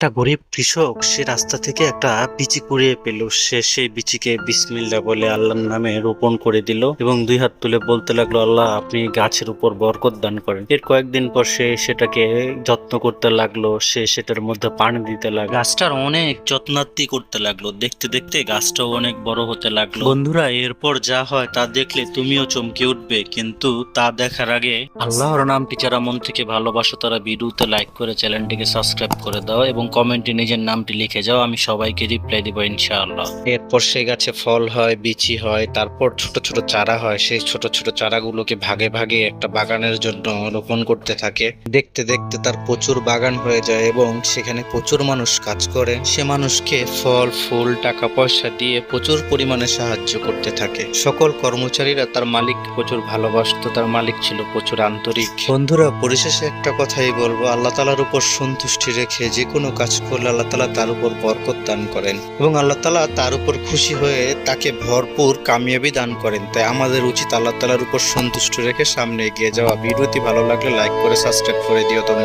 একটা গরিব কৃষক, সে রাস্তা থেকে একটা বিচি কুড়িয়ে পেল। সে সেই বিচিকে বিসমিল্লা বলে আল্লাহর নামে রোপণ করে দিল এবং দুই হাত তুলে বলতে লাগল, আল্লাহ, আপনি গাছের উপর বরকত দান করেন। এর কয়েকদিন পর সে সেটাকে যত্ন করতে লাগল, সে সেটার মধ্যে পানি দিতে লাগল। গাছটার অনেক যত্নার্থী করতে লাগল। দেখতে দেখতে গাছটাও অনেক বড় হতে লাগল। বন্ধুরা, এরপর যা হয় তা দেখলে তুমিও চমকে উঠবে। কিন্তু তা দেখার আগে আল্লাহর নামটি যারা মন থেকে ভালোবাসো, তারা ভিডিওতে লাইক করে চ্যানেলটিকে সাবস্ক্রাইব করে দাও এবং কমেন্টে নিজের নামটি লিখে যাও, আমি সবাইকে রিপ্লাই দিব ইনশাআল্লাহ। এরপর সেই গাছে ফল হয়, বিচি হয়, তারপর ছোট ছোট চারা হয়। সেই ছোট ছোট চারাগুলোকে ভাগে ভাগে একটা বাগানের জন্য রোপণ করতে থাকে। দেখতে দেখতে তার প্রচুর বাগান হয়ে যায় এবং সেখানে প্রচুর মানুষ কাজ করে। সে মানুষকে ফল, ফুল টাকা পয়সা দিয়ে প্রচুর পরিমাণে সাহায্য করতে থাকে। সকল কর্মচারীরা তার মালিক প্রচুর ভালোবাসতো, তার মালিক ছিল প্রচুর আন্তরিক। বন্ধুরা, পরিশেষে একটা কথাই বলব, আল্লাহ তালার উপর সন্তুষ্টি রেখে যে কোনো কাজ করলে আল্লাহ তালা তার উপর বরকত দান করেন এবং আল্লাহ তালা তার উপর খুশি হয়ে তাকে ভরপুর কামিয়াবি দান করেন। তাই আমাদের উচিত আল্লাহ তালার উপর সন্তুষ্ট রেখে সামনে এগিয়ে যাওয়া। ভিডিওটি ভালো লাগলে লাইক করে সাবস্ক্রাইব করে দিও। তোমরা